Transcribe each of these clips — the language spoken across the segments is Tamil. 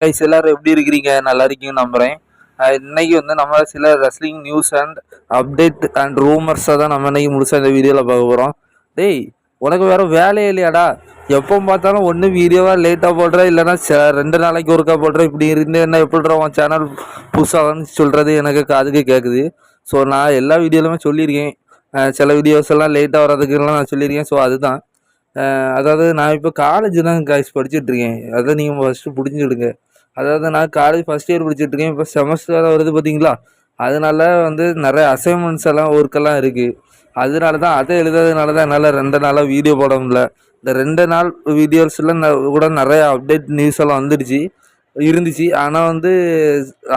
கைஸ் எல்லாரும் எப்படி இருக்கிறீங்க? நல்லா இருக்கீங்கன்னு நம்புகிறேன் இன்னைக்கு வந்து நம்ம சில wrestling news and update and ரூமர்ஸை தான் நம்ம இன்னைக்கு முழுசாக இந்த வீடியோவில் பார்க்க போகிறோம் டேய் உனக்கு வேற வேலையே இல்லையாடா? எப்போ பார்த்தாலும் ஒன்று வீடியோவாக லேட்டாக போடுற இல்லைன்னா ச- ரெண்டு நாளைக்கு ஒருக்கா போடுற இப்படி இருந்து என்ன எப்படிற உன் சேனல் புதுசாகன்னு சொல்கிறது எனக்கு காதுக்கு கேட்குது ஸோ நான் எல்லா வீடியோலுமே சொல்லியிருக்கேன். சில வீடியோஸ் எல்லாம் லேட்டாக வர்றதுக்கெல்லாம் நான் சொல்லியிருக்கேன். ஸோ அதுதான். அதாவது நான் இப்போ காலேஜ் தான் காய்ஸ் படிச்சுட்ருக்கேன் அதை நீங்கள் ஃபஸ்ட்டு புரிஞ்சுடுங்க அதாவது நான் காலேஜ் ஃபஸ்ட் இயர் படிச்சுட்டு இருக்கேன் இப்போ செமஸ்டர் வருது பார்த்தீங்களா அதனால வந்து நிறைய அசைன்மெண்ட்ஸ் எல்லாம் ஒர்க்கெல்லாம் இருக்குது அதனால தான் அதை எழுதாதனால தான் என்னால் ரெண்டு நாளாக வீடியோ போட முடியல. இந்த ரெண்டு நாள் வீடியோஸில் கூட நிறைய அப்டேட் நியூஸ் எல்லாம் வந்துடுச்சு இருந்துச்சு. ஆனால் வந்து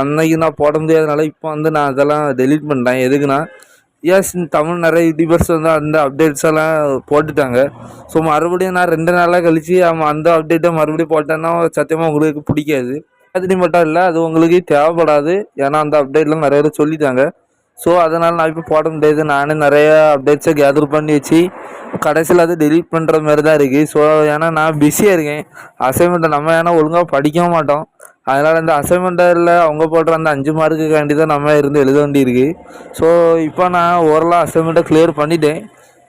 அன்னைக்கு நான் போட முடியாதனால இப்போ வந்து நான் அதெல்லாம் டெலீட் பண்ணிட்டேன். எதுக்குன்னா எஸ் தமிழ் நிறைய யூடியூபர்ஸ் வந்து அந்த அப்டேட்ஸ் எல்லாம் போட்டுட்டாங்க. ஸோ மறுபடியும் நான் ரெண்டு நாளாக கழிச்சு அவன் அந்த அப்டேட்டை மறுபடியும் போட்டேன்னா சத்தியமாக உங்களுக்கு பிடிக்காது. அது மட்டும் இல்லை அது உங்களுக்கு தேவைப்படாது. ஏன்னா அந்த அப்டேட்லாம் நிறைய பேர் சொல்லிட்டாங்க. ஸோ அதனால் நான் இப்போ போட முடியாது. நானே நிறைய அப்டேட்ஸை கேதர் பண்ணி வச்சு கடைசியில் அது டெலீட் பண்ணுற மாதிரி தான் இருக்குது ஸோ ஏன்னா நான் பிஸியாக இருக்கேன். அசைன்மெண்ட்டை நம்ம ஏன்னா ஒழுங்காக படிக்கவும் மாட்டோம். அதனால் இந்த அசைன்மெண்ட்டில் அவங்க போடுற அந்த அஞ்சு மார்க்குக்காண்டி தான் நம்ம இருந்து எழுத வேண்டியிருக்கு. ஸோ இப்போ நான் ஓரளவு அசைன்மெண்ட்டை கிளியர் பண்ணிட்டேன்.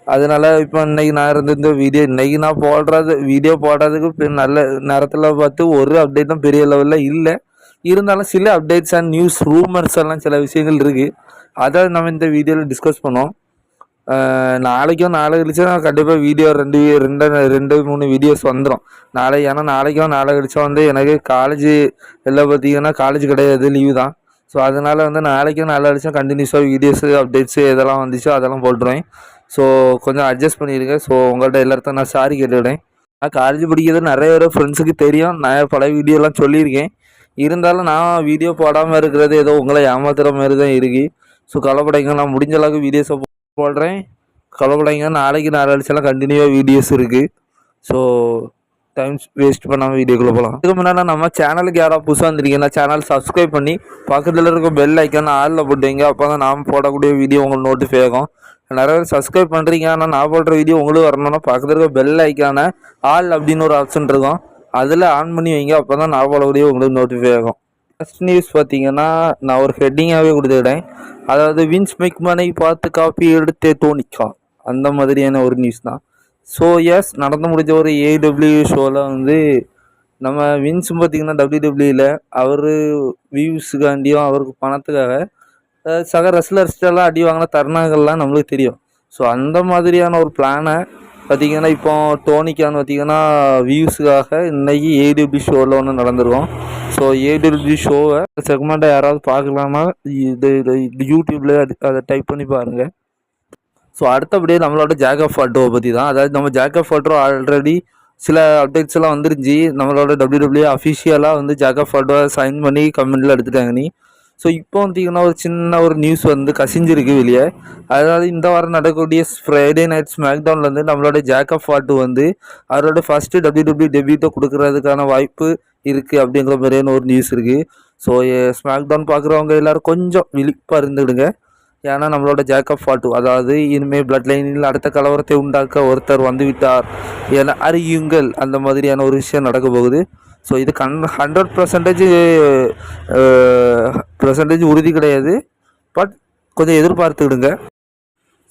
அதனால இப்போ இன்னைக்கு நான் இருந்த இந்த வீடியோ இன்னைக்கு நான் போடுறது வீடியோ போடுறதுக்கு நல்ல நேரத்தில் பார்த்து ஒரு அப்டேட் தான் பெரிய லெவலில் இல்லை. இருந்தாலும் சில அப்டேட்ஸ் அண்ட் நியூஸ் ரூமர்ஸ் எல்லாம் சில விஷயங்கள் இருக்குது அதை நம்ம இந்த வீடியோவில் டிஸ்கஸ் பண்ணோம் நாளைக்கும் நாளை கழிச்சா கண்டிப்பாக வீடியோ ரெண்டு ரெண்டு ரெண்டு மூணு வீடியோஸ் வந்துடும் நாளை ஏன்னா நாளைக்கும் நாளை கழிச்சா வந்து எனக்கு காலேஜ் எல்லாம் பார்த்தீங்கன்னா காலேஜ் கிடையாது லீவு தான். ஸோ அதனால் வந்து நாளைக்கும் நாளை கழிச்சா கண்டினியூஸாக வீடியோஸு அப்டேட்ஸு எதெல்லாம் வந்துச்சோ அதெல்லாம் போட்டுருவேன். ஸோ கொஞ்சம் அட்ஜஸ்ட் பண்ணிடுங்க. ஸோ உங்கள்கிட்ட எல்லாத்தையும் நான் சாரி கேட்டுக்கிறேன். நான் காலேஜ் படிக்கிறது நிறைய பேர் ஃப்ரெண்ட்ஸுக்கு தெரியும். நான் பல வீடியோலாம் சொல்லியிருக்கேன். இருந்தாலும் நான் வீடியோ போடாமல் இருக்கிறது ஏதோ உங்களை ஏமாத்துகிற மாதிரி தான் இருக்குது ஸோ கலப்படைங்க நான் முடிஞ்ச அளவுக்கு வீடியோஸை போடுறேன். கவலைப்படாதீங்க. நாளைக்கு நாலு அடிச்செல்லாம் கண்டினியூவாக வீடியோஸ் இருக்குது ஸோ டைம் வேஸ்ட் பண்ணாமல் வீடியோக்குள்ளே போகலாம் இதுக்கு முன்னாடி நம்ம சேனலுக்கு யாராவது புதுசாக வந்திருக்கீங்கன்னா சேனல் சப்ஸ்கிரைப் பண்ணி பக்கத்தில் இருக்க பெல் ஐக்கான ஆளில் போட்டுவீங்க அப்போ தான் நாம் போடக்கூடிய வீடியோ உங்களுக்கு நோட்டிஃபை ஆகும். நிறைய பேர் சப்ஸ்கிரைப் பண்ணுறீங்க ஆனால் நான் போடுற வீடியோ உங்களுக்கு வரணும்னா பக்கத்தில் இருக்க பெல் ஐக்கான ஆள் அப்படின்னு ஒரு ஆப்ஷன் இருக்கும். அதில் ஆன் பண்ணி வைங்க அப்போ தான் நான் போடக்கூடிய உங்களுக்கு நோட்டிஃபை ஆகும். ஃபஸ்ட் நியூஸ் பார்த்தீங்கன்னா நான் ஒரு ஹெட்டிங்காகவே கொடுத்துக்கிட்டேன் அதாவது வின்ஸ் மெக்மனை பார்த்து காப்பி எடுத்தே தோணிக்கா அந்த மாதிரியான ஒரு நியூஸ் தான். ஸோ எஸ் நடந்து முடிஞ்ச ஒரு ஏடபிள்யூ ஷோவில் வந்து நம்ம வின்ஸும் பார்த்திங்கன்னா டபிள்யூடபிள்யூவில் அவர் வியூஸுக்காண்டியும் அவருக்கு பணத்துக்காக சக ரெஸ்லர்ஸ்டெல்லாம் அடி வாங்கின தருணங்கள்லாம் நம்மளுக்கு தெரியும். ஸோ அந்த மாதிரியான ஒரு பிளானை பார்த்தீங்கன்னா இப்போ டோனிக்கான்னு பார்த்திங்கன்னா வியூஸுக்காக இன்றைக்கி ஏடபிள்யூ ஷோவில் ஒன்று நடந்திருக்கும். ஸோ ஏடபிள்யூ ஷோவை செக்மெண்ட்டை யாராவது பார்க்கலாமா? இது இது இது யூடியூப்பில் அது அதை டைப் பண்ணி பாருங்கள் ஸோ அடுத்தபடியே நம்மளோட ஜாக்கப் ஃபாட்டோவை பற்றி தான் அதாவது நம்ம ஜாக்கப் ஃபாட்டோ ஆல்ரெடி சில அப்டேட்ஸ் எல்லாம் வந்துருந்துச்சு. நம்மளோட டபிள்யூ அஃபிஷியலாக வந்து ஜாக்கப் ஃபாட்டோவை சைன் பண்ணி கமெண்டில் எடுத்துட்டாங்க நீ. ஸோ இப்போ வந்தீங்கன்னா ஒரு சின்ன ஒரு நியூஸ் வந்து கசிஞ்சிருக்கு வெளியே. அதாவது இந்த வாரம் நடக்கக்கூடிய ஃப்ரைடே நைட் ஸ்மாக்டவுனில் வந்து நம்மளோட ஜாக்கப் ஃபாட்டு வந்து அவரோட ஃபஸ்ட்டு டபிள்யூ டெபியூட்டை கொடுக்கறதுக்கான வாய்ப்பு இருக்குது அப்படிங்கிற மாதிரியான ஒரு நியூஸ் இருக்குது ஸோ ஸ்மாக்டவுன் பார்க்குறவங்க எல்லோரும் கொஞ்சம் விழிப்பாக இருந்துடுங்க ஏன்னா நம்மளோட ஜேக்கப் ஃபால்ட்டு அதாவது இனிமேல் பிளட் லைனில் அடுத்த கலவரத்தை உண்டாக்க ஒருத்தர் வந்துவிட்டார் என அறியுங்கள். அந்த மாதிரியான ஒரு விஷயம் நடக்க போகுது. ஸோ இது கண் ஹண்ட்ரட் பர்சன்டேஜ் பர்சன்டேஜ் உறுதி கிடையாது. பட் கொஞ்சம் எதிர்பார்த்துக்கிடுங்க.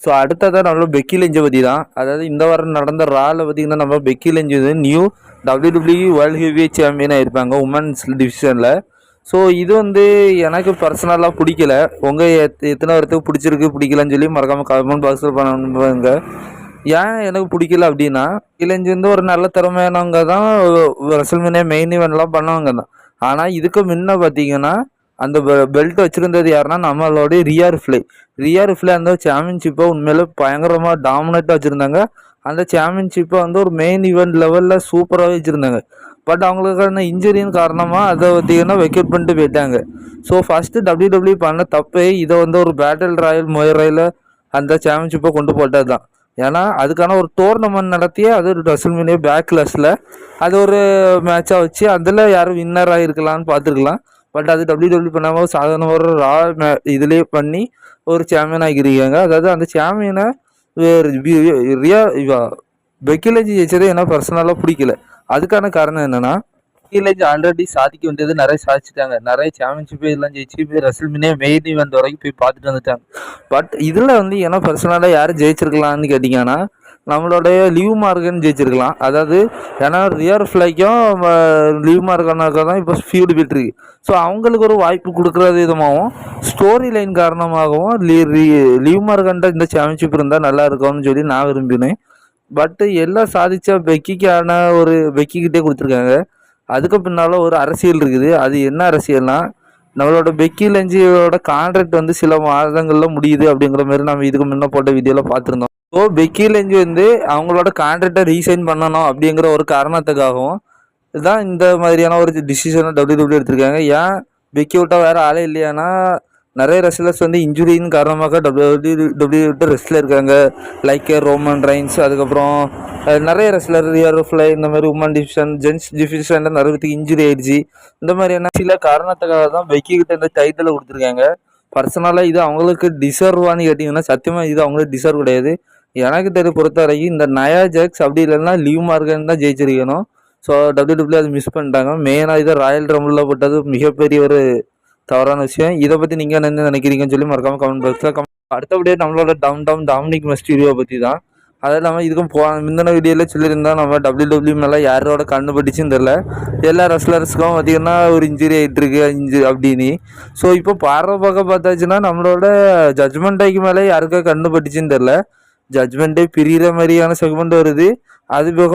ஸோ அடுத்ததாக நம்மளோட பெக்கி லெஞ்சபதி தான் அதாவது இந்த வாரம் நடந்த ராவில் பார்த்திங்கன்னா நம்ம Becky Lynch new W W world heavy சாம்பியனாக இருப்பாங்க உமன்ஸ் டிவிஷனில் ஸோ இது வந்து எனக்கு பர்சனலாக பிடிக்கல. உங்கள் எத்தனை பேர்த்துக்கு பிடிச்சிருக்கு பிடிக்கலன்னு சொல்லி மறக்காமல் கமெண்ட் பாக்ஸில் பண்ணுவாங்க ஏன் எனக்கு பிடிக்கல அப்படின்னா இளைஞி வந்து ஒரு நல்ல திறமையானவங்க தான். ரசல்மேனே மெயின் இவன்ட்லாம் பண்ணவங்க. தான் ஆனால் இதுக்கு முன்ன பார்த்தீங்கன்னா அந்த பெல்ட் வச்சுருந்தது யாருன்னா நம்மளோட ரியார் ஃப்ளை ரியார் ஃப்ளை அந்த சாம்பியன்ஷிப்பை உண்மையில பயங்கரமாக டாமினேட்டாக வச்சுருந்தாங்க. அந்த சாம்பியன்ஷிப்பை வந்து ஒரு மெயின் ஈவெண்ட் லெவலில் சூப்பராகவே வச்சுருந்தாங்க. பட் அவங்களுக்கான இன்ஜுரியின் காரணமாக அதை பார்த்தீங்கன்னா வெக்கேட் பண்ணிட்டு போயிட்டாங்க. ஸோ ஃபஸ்ட்டு டபிள்யூ பண்ண தப்பே இதை வந்து ஒரு பேட்டில் ராயல் மொயரையில் அந்த சாம்பியன்ஷிப்பை கொண்டு போட்டது தான் ஏன்னா அதுக்கான ஒரு டோர்னமெண்ட் நடத்தியே அது ஒரு டசல்மினிய பேக் கிளாஸில் அது ஒரு மேட்சாக வச்சு அதில் யாரும் வின்னராக இருக்கலாம்னு பார்த்துருக்கலாம். பட் அது டபிள்யூ டபிள்யூ பண்ணாமல் சாதாரண ஒரு ரா மே இதுலேயே பண்ணி ஒரு சாம்பியன் ஆகிருக்காங்க அதாவது அந்த சாம்பியனை ரியா இவா ஜெயிச்சதே எனக்கு பர்சனலாக பிடிக்கல. அதுக்கான காரணம் என்னென்னா கீழே ஆல்ரெடி சாதிக்க வேண்டியது நிறைய சாதிச்சிட்டாங்க. நிறைய சாம்பியன்ஷிப் எல்லாம் ஜெயிச்சு போய் ரசல்மினே மெயின் ஈவெண்ட் வரைக்கும் போய் பார்த்துட்டு வந்துட்டாங்க. பட் இதில் வந்து ஏன்னா பர்சனலாக யார் ஜெயிச்சிருக்கலாம்னு கேட்டிங்கன்னா நம்மளுடைய லீவ் மார்கன் ஜெயிச்சிருக்கலாம். அதாவது ஏன்னா ரியர் ஃப்ளைக்கும் லீவ் மார்கனாக தான் இப்போ ஃபீல்டு போயிட்டுருக்கு ஸோ அவங்களுக்கு ஒரு வாய்ப்பு கொடுக்குறது விதமாகவும் ஸ்டோரி லைன் காரணமாகவும் லீவ் மார்கன்ட்ட இந்த சாம்பியன்ஷிப் இருந்தால் நல்லா இருக்கும்னு சொல்லி நான் விரும்பினேன். பட்டு எல்லாம் சாதிச்சா பெக்கிக்கான ஒரு பெக்கிக்கிட்டே கொடுத்துருக்காங்க. அதுக்கு பின்னால் ஒரு அரசியல் இருக்குது. அது என்ன அரசியல்னா நம்மளோட பெக்கி லஞ்சியோட கான்ட்ராக்ட் வந்து சில மாதங்களில் முடியுது அப்படிங்கிற மாதிரி நம்ம இதுக்கு முன்னே போட்ட வீடியோவில் பார்த்துருந்தோம். ஸோ பெக்கி லஞ்சி வந்து அவங்களோட கான்ட்ராக்டை ரீசைன் பண்ணணும் அப்படிங்கிற ஒரு காரணத்துக்காகவும் இதுதான் இந்த மாதிரியான ஒரு டிசிஷனை டபிள்யூ டபிள்யூ எடுத்திருக்காங்க. ஏன் பெக்கி விட்டால் வேறு ஆளே இல்லையானா நிறைய ரெஸ்லர்ஸ் வந்து இன்ஜுரியின் காரணமாக டபிள்யூ டபிள்யூ விட்டு ரெஸ்டில் இருக்காங்க. லைக் ரோமன் ரைன்ஸ் அதுக்கப்புறம் நிறைய ரெஸ்லர் ரியர் ஃப்ளை இந்த மாதிரி உமன் டிவிஷன் ஜென்ஸ் டிவிஷனில் நிறைய பேருக்கு இன்ஜுரி ஆயிடுச்சு. இந்த மாதிரியான சில காரணத்துக்காக தான் வெக்கிக்கிட்ட இந்த டைட்டில் கொடுத்துருக்காங்க. பர்சனலாக இது அவங்களுக்கு டிசர்வான்னு கேட்டிங்கன்னா சத்தியமாக இது அவங்களுக்கு டிசர்வ் கிடையாது. எனக்கு தெரிய பொறுத்த வரைக்கும் இந்த நயா ஜாக்ஸ் அப்படி இல்லைன்னா லீவ் மார்க்கன் தான் ஜெயிச்சிருக்கணும். ஸோ டபிள்யூ டபிள்யூ மிஸ் பண்ணிட்டாங்க. மெயினாக இதை ராயல் ரம்பிளில் போட்டது மிகப்பெரிய ஒரு தவறான விஷயம். இதை பற்றி நீங்கள் என்ன நினைக்கிறீங்கன்னு சொல்லி மறக்காமல் கமெண்ட் பாக்ஸில் கம் அடுத்தபடியாக நம்மளோட டவுன் டவுன் டாமினிக் மெஸ்டீரியோ பற்றி தான். அது இல்லாமல் இதுக்கும் போ முந்தின வீடியோவில் சொல்லியிருந்தோம் நம்ம டபிள்யூ டபிள்யூ மேலே யாரோட கண்ணு பட்டுச்சுன்னு தெரில எல்லா ரெஸ்லர்ஸ்க்கும் பார்த்தீங்கன்னா ஒரு இன்ஜுரி ஆகிட்டுருக்கு இன்ஜுரி அப்படின்னு. ஸோ இப்போ பார்வை பக்கம் பார்த்தாச்சுன்னா நம்மளோட ஜஜ்மெண்ட்டைக்கு மேலே யாருக்கா கண்ணு பட்டுச்சுன்னு தெரில ஜட்மெண்ட்டே பிரிகிற மாதிரியான செக்மெண்ட் வருது. அது போக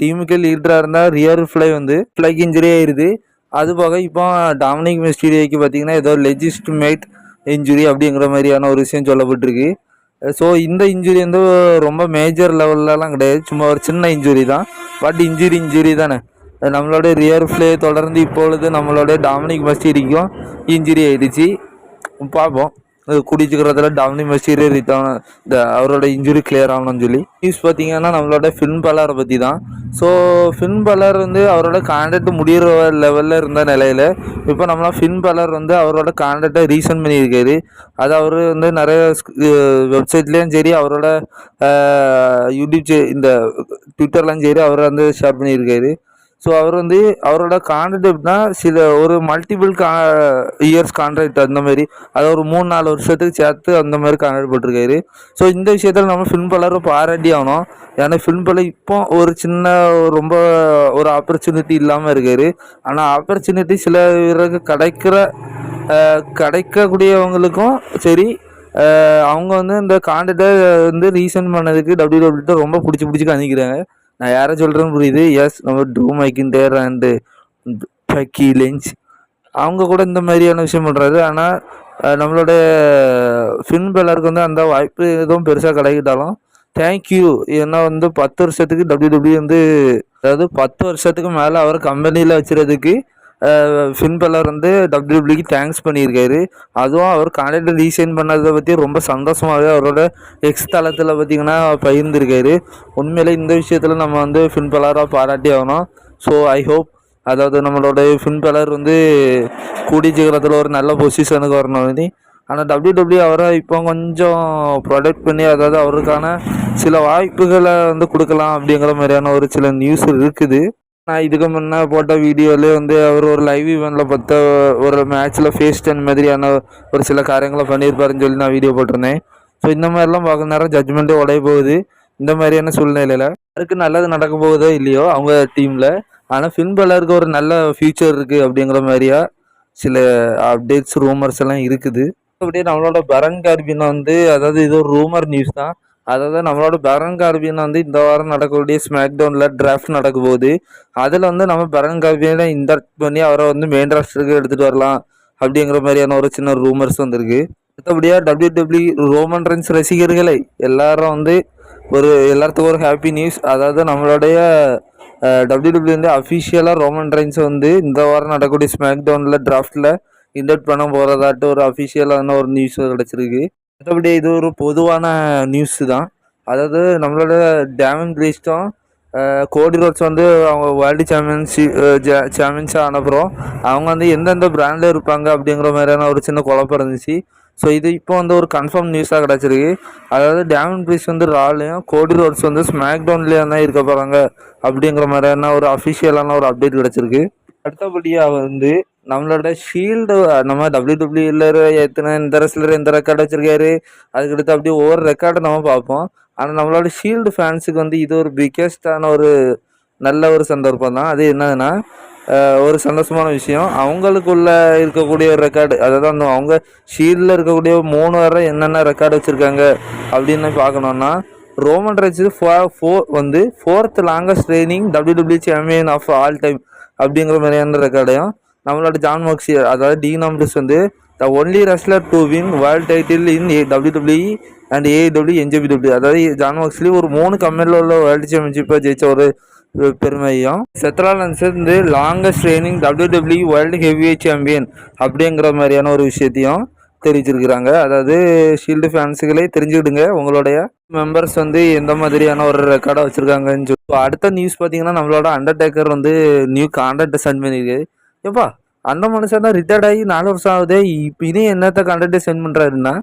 டீமுக்கு லீடராக இருந்தால் ரியர் ஃப்ளை வந்து ஃப்ளைக்கு இன்ஜுரி ஆயிடுது அது போக இப்போ டாமினிக் மிஸ்டீரியோக்கு பார்த்தீங்கன்னா ஏதோ லெஜிஸ்டிமேட் இன்ஜுரி அப்படிங்கிற மாதிரியான ஒரு விஷயம் சொல்லப்பட்டிருக்கு. ஸோ இந்த இன்ஜுரி வந்து ரொம்ப மேஜர் லெவல்லலாம் கிடையாது. சும்மா ஒரு சின்ன இன்ஜுரி தான். பட் இன்ஜுரி இன்ஜுரி தானே. நம்மளோட ரியர் ஃப்ளே தொடர்ந்து இப்பொழுது நம்மளோட டாமினிக் மஸ்டீரிக்கும் இன்ஜுரி ஆயிடுச்சு. பார்ப்போம். குடிச்சுக்கிறதுல டவுனி சீக்கிரத்தில் டாமினிக் மஸ்டீரியோ ரிட்டர்ன் இந்த அவரோட இன்ஜுரி கிளியர் ஆகணும்னு சொல்லி. நியூஸ் பார்த்தீங்கன்னா நம்மளோட ஃபின் பலரை பற்றி தான் ஸோ ஃபின் பலர் வந்து அவரோட கான்ட்ராக்ட் முடிகிற லெவலில் இருந்த நிலையில் இப்போ நம்மளா ஃபின் பலர் வந்து அவரோட கான்ட்ராக்டை ரீசன் பண்ணியிருக்காரு. அது அவர் வந்து நிறைய வெப்சைட்லேயும் சரி அவரோட யூடியூப் இந்த ட்விட்டர்லாம் சரி அவர் வந்து ஷேர் பண்ணியிருக்காரு. ஸோ அவர் வந்து அவரோட கான்ட்ராக்ட் எப்படின்னா சில ஒரு மல்டிபிள் கா இயர்ஸ் கான்ட்ராக்ட் அந்த மாதிரி. அது ஒரு மூணு நாலு வருஷத்துக்கு சேர்த்து அந்த மாதிரி கான்ட்ராக்ட் போட்டிருக்காரு. ஸோ இந்த விஷயத்தில் நம்ம ஃபிலிம் பலரும் பாராட்டி ஆகணும். ஏன்னா ஃபிலிம் பல இப்போ ஒரு சின்ன ரொம்ப ஒரு ஆப்பர்ச்சுனிட்டி இல்லாமல் இருக்காரு. ஆனால் ஆப்பர்ச்சுனிட்டி சில பேருக்கு கிடைக்கிற கிடைக்கக்கூடியவங்களுக்கும் சரி அவங்க வந்து இந்த கான்ட்ராக்டை வந்து ரீசன் பண்ணதுக்கு டபிள்யூ டபிள்யூ ரொம்ப பிடிச்சி பிடிச்சி காணிக்கிறாங்க நான் யாரை சொல்கிறேன்னு புரியுது? எஸ் நம்ம ட்ரூ மைக்கின்டேர் அண்டு பக்கி லெஞ்ச் அவங்க கூட இந்த மாதிரியான விஷயம் பண்ணுறாரு ஆனால் நம்மளோட ஃபின் பெல்லருக்கு வந்து அந்த வாய்ப்பு எதுவும் பெருசாக கிடைக்கிட்டாலும் தேங்க்யூ ஏன்னா வந்து பத்து வருஷத்துக்கு டபிள்யூ டபிள்யூ வந்து அதாவது பத்து வருஷத்துக்கு மேலே அவர் கம்பெனியில் வச்சுறதுக்கு ஃபின் பெல்லர் வந்து டபிள்யூபிள்யூக்கு தேங்க்ஸ் பண்ணியிருக்காரு. அதுவும் அவர் கான்ட்ராக்ட் ரீசைன் பண்ணதை பற்றி ரொம்ப சந்தோஷமாகவே அவரோட எக்ஸ் தளத்தில் பார்த்தீங்கன்னா பகிர்ந்திருக்காரு. உண்மையிலே இந்த விஷயத்தில் நம்ம வந்து ஃபின் பெல்லராக பாராட்டி ஆகணும். ஸோ ஐ ஹோப் அதாவது நம்மளோட ஃபின் பெல்லர் வந்து கூடி சீக்கிரத்தில் ஒரு நல்ல பொசிஷனுக்கு வரணும் ஆனால் டபிள்யூ டபிள்யூ அவரை இப்போ கொஞ்சம் ப்ரொடெக்ட் பண்ணி அதாவது அவருக்கான சில வாய்ப்புகளை வந்து கொடுக்கலாம் அப்படிங்கிற மாதிரியான ஒரு சில நியூஸ் இருக்குது. நான் இதுக்கு முன்னே போட்ட வீடியோவிலே வந்து அவர் ஒரு லைவ் ஈவெண்ட்டில் பார்த்த ஒரு மேட்ச்சில் ஃபேஸ் டென் மாதிரியான ஒரு சில காரியங்களை பண்ணியிருப்பாருன்னு சொல்லி நான் வீடியோ போட்டிருந்தேன். ஸோ இந்த மாதிரிலாம் பார்க்க நேரம் ஜட்மெண்ட்டே உடைய போகுது. இந்த மாதிரியான சூழ்நிலையில் யாருக்கு நல்லது நடக்க போகுதோ இல்லையோ அவங்க டீமில் ஆனால் ஃபின் ஒரு நல்ல ஃபியூச்சர் இருக்குது அப்படிங்கிற மாதிரியா சில அப்டேட்ஸ் ரூமர்ஸ் எல்லாம் இருக்குது. அப்படியே நம்மளோட பரன் கார்பின் வந்து அதாவது இது ஒரு ரூமர் நியூஸ் தான். அதாவது நம்மளோட பரன் கார்பியன் வந்து இந்த வாரம் நடக்கக்கூடிய ஸ்மாக் டவுனில் டிராஃப்ட் நடக்க போகுது அதில் வந்து நம்ம பரன் கார்பியனை இன்டர்ட் பண்ணி அவரை வந்து மெயின் ராஸ்டருக்கு எடுத்துகிட்டு வரலாம் அப்படிங்கிற மாதிரியான ஒரு சின்ன ரூமர்ஸ் வந்திருக்கு. அடுத்தபடியாக டபிள்யூ டபிள்யூ ரோமன் ரன்ஸ் ரசிகர்களை எல்லாரும் வந்து ஒரு எல்லாத்துக்கும் ஒரு ஹாப்பி நியூஸ் அதாவது நம்மளுடைய டபிள்யூ டபிள்யூ வந்து அஃபிஷியலாக ரோமன் ரைன்ஸ் வந்து இந்த வாரம் நடக்கக்கூடிய ஸ்மாக் டவுனில் டிராஃப்டில் இன்டர்ட் பண்ண போகிறதாட்டு ஒரு அஃபிஷியலான ஒரு நியூஸ் கிடச்சிருக்கு. மற்றபடி இது ஒரு பொதுவான நியூஸ் தான். அதாவது நம்மளோட டேமன் கிரீஸ்டும் கோடி ரோட்ஸ் வந்து அவங்க வேர்ல்டு சாம்பியன்ஷிப் சாம்பியன்ஸாக அனுப்புகிறோம் அவங்க வந்து எந்தெந்த பிராண்டில் இருப்பாங்க அப்படிங்கிற மாதிரியான ஒரு சின்ன குழப்பம் இருந்துச்சு. ஸோ இது இப்போ வந்து ஒரு கன்ஃபார்ம் நியூஸாக கிடச்சிருக்கு. அதாவது டேமன் ப்ரீஸ் வந்து ராலையும் கோடி ரோட்ஸ் வந்து ஸ்மாக் டவுன்லேயும் தான் இருக்க போகிறாங்க அப்படிங்கிற மாதிரியான ஒரு அஃபிஷியலான ஒரு அப்டேட் கிடச்சிருக்கு. அடுத்தபடியாக வந்து நம்மளோட ஷீல்டு நம்ம டபிள்யூ டபிள்யூல எத்தனை இந்த ரெஸ்லர் எந்த ரெக்கார்டு வச்சிருக்காரு அதுக்கடுத்து அப்படியே ஒவ்வொரு ரெக்கார்டை நம்ம பார்ப்போம். ஆனால் நம்மளோட ஷீல்டு ஃபேன்ஸுக்கு வந்து இது ஒரு பிக்கெஸ்டான ஒரு நல்ல ஒரு சந்தர்ப்பம் தான். அது என்னதுன்னா ஒரு சந்தோஷமான விஷயம். அவங்களுக்குள்ள இருக்கக்கூடிய ஒரு ரெக்கார்டு அதாவது அந்த அவங்க ஷீல்டில் இருக்கக்கூடிய மூணு வர என்னென்ன ரெக்கார்டு வச்சுருக்காங்க அப்படின்னு பார்க்கணுன்னா ரோமன் ரைட்ஸ் ஃபோர் வந்து fourth longest training W W champion of all time அப்படிங்கிற மாதிரியான ரெக்கார்டையும் நம்மளோட ஜான் மார்க்ஸி அதாவது டி நம்பர்ஸ் வந்து the only wrestler to win world title in W W and AEW NJPW அதாவது ஜான் மார்க்ஸ்லி ஒரு மூணு கம்பெனியில் உள்ள வேர்ல்டு சாம்பியன்ஷிப்பை ஜெயிச்ச ஒரு பெருமையும் செத்ராலன்ஸ் வந்து longest training W W world heavyweight champion அப்படிங்கிற மாதிரியான ஒரு விஷயத்தையும் தெரிவிச்சிருக்கிறாங்க. அதாவது ஷீல்டு ஃபேன்ஸுகளே தெரிஞ்சுக்கிடுங்க. உங்களுடைய மெம்பர்ஸ் வந்து எந்த மாதிரியான ஒரு ரெக்கார்டை வச்சுருக்காங்கன்னு சொல்லி. இப்போ அடுத்த நியூஸ் பார்த்தீங்கன்னா நம்மளோட அண்டர்டேக்கர் வந்து நியூ கான்ட்ராக்டை சென்ட் பண்ணியிருக்கு. எப்பா அந்த மனுஷன் தான் ரிட்டையர்ட் ஆகி நாலு வருஷம் ஆகுதே இப்போ இதே என்னத்த கான்ட்ராக்டை சென்ட் பண்ணுறாருன்னா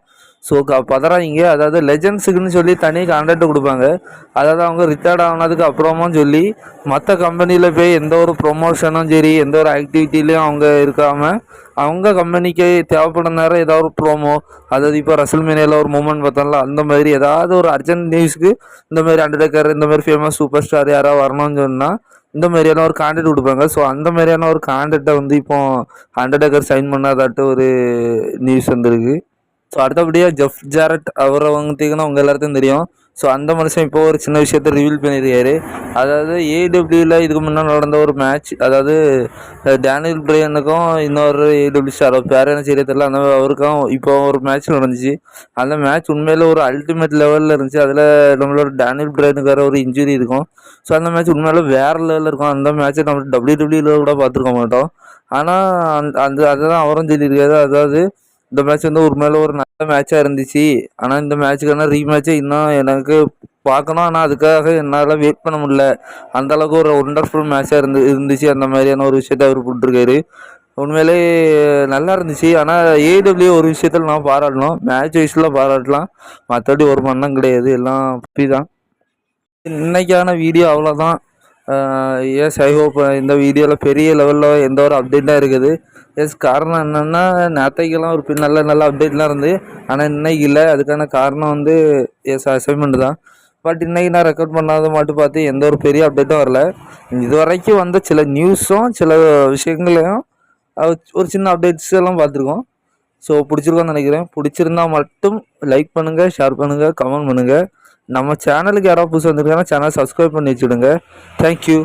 ஸோ க பதறாங்க அதாவது லெஜண்ட்ஸுக்குன்னு சொல்லி தனி கான்ட்ராக்ட் கொடுப்பாங்க. அதாவது அவங்க ரிட்டையர்ட் ஆனதுக்கு அப்புறமா சொல்லி மற்ற கம்பெனியில் போய் எந்த ஒரு ப்ரொமோஷனும் சரி எந்த ஒரு ஆக்டிவிட்டிலையும் அவங்க இருக்காமல் அவங்க கம்பெனிக்கு தேவைப்படும் நேரம் ஏதாவது ஒரு ப்ரோமோ அதாவது இப்போ ரசல் மேனியில் ஒரு மூமெண்ட் பார்த்தோம்ல அந்த மாதிரி ஏதாவது ஒரு அர்ஜென்ட் நியூஸ்க்கு இந்த மாதிரி அண்டர்டேக்கர் இந்த மாதிரி ஃபேமஸ் சூப்பர் ஸ்டார் யாராவது வரணும்னு சொன்னால் இந்த மாதிரியான ஒரு கான்ட்ராக்ட் கொடுப்பாங்க. ஸோ அந்த மாதிரியான ஒரு கான்ட்ராக்டை வந்து இப்போ ஹண்ட்ரட் ஏக்கர் சைன் பண்ணாதாட்டு ஒரு நியூஸ் வந்திருக்கு. ஸோ அடுத்தபடியாக ஜெஃப் ஜாரட் அவரை வந்துட்டிங்கன்னா உங்கள் எல்லாருக்கும் தெரியும். ஸோ அந்த மனுஷன் இப்போ ஒரு சின்ன விஷயத்த ரிவீல் பண்ணியிருக்காரு. அதாவது ஏடபிள்யூவில் இதுக்கு முன்னாடி நடந்த ஒரு மேட்ச் அதாவது டேனியல் பிரையனுக்கும் இன்னொரு ஏடபிள்யூ ஸ்டார் பேர் என்ன செய்ய தெரியல. அந்த அவருக்கும் இப்போ ஒரு மேட்ச் நடந்துச்சு. அந்த மேட்ச் உண்மையில் ஒரு அல்டிமேட் லெவலில் இருந்துச்சு. அதில் நம்மளோட டேனியல் பிரையனுக்கு வேறு ஒரு இன்ஜுரி இருக்கும். ஸோ அந்த மேட்ச் உண்மையில வேறு லெவலில் இருக்கும். அந்த மேட்ச்சை நம்ம டபிள்யூடபிள்யூவில் கூட பார்த்துருக்க மாட்டோம். ஆனால் அந்த அந்த அதை தான் அவரும் சொல்லியிருக்காரு. அதாவது இந்த மேட்ச் வந்து ஒரு மேலே ஒரு மேட்சாக இருந்துச்சு. ஆனால் இந்த மேட்ச்சுக்கான ரீமேட்சை இன்னும் எனக்கு பார்க்கணும். ஆனால் அதுக்காக என்னால் வெயிட் பண்ண முடியல. அந்தளவுக்கு ஒரு ஒண்டர்ஃபுல் மேட்சாக இருந்து இருந்துச்சு. அந்த மாதிரியான ஒரு விஷயத்த அவர் போட்டிருக்காரு. உண்மையிலே நல்லா இருந்துச்சு. ஆனால் ஏடபிள்யூ ஒரு விஷயத்தில் நான் பாராட்டணும். மேட்ச் வைஸில் பாராட்டலாம். மற்றபடி ஒரு மண்ணம் கிடையாது. எல்லாம் அப்படி தான். இன்னைக்கான வீடியோ அவ்வளோதான் எஸ் ஐ ஹோப் இந்த வீடியோவில் பெரிய லெவலில் எந்த ஒரு அப்டேட்டாக இருக்குது. எஸ் காரணம் என்னென்னா நேத்தைக்கெல்லாம் ஒரு நல்ல நல்ல அப்டேட்லாம் இருந்து ஆனால் இன்னைக்கு இல்லை. அதுக்கான காரணம் வந்து எஸ் அசைன்மெண்ட் தான். பட் இன்னைக்கு நான் ரெக்கார்ட் பண்ணாத மட்டும் பார்த்து எந்த ஒரு பெரிய அப்டேட்டும் வரல. இது வரைக்கும் வந்த சில நியூஸும் சில விஷயங்களையும் ஒரு சின்ன அப்டேட்ஸ் எல்லாம் பார்த்துருக்கோம். ஸோ பிடிச்சிருக்கோன்னு நினைக்கிறேன். பிடிச்சிருந்தா மட்டும் லைக் பண்ணுங்கள் ஷேர் பண்ணுங்கள் கமெண்ட் பண்ணுங்கள் நம்ம சேனலுக்கு யாராவது புதுசு வந்திருக்காங்கன்னா சேனல் சப்ஸ்கிரைப் பண்ணி வச்சுடுங்க. தேங்க்யூ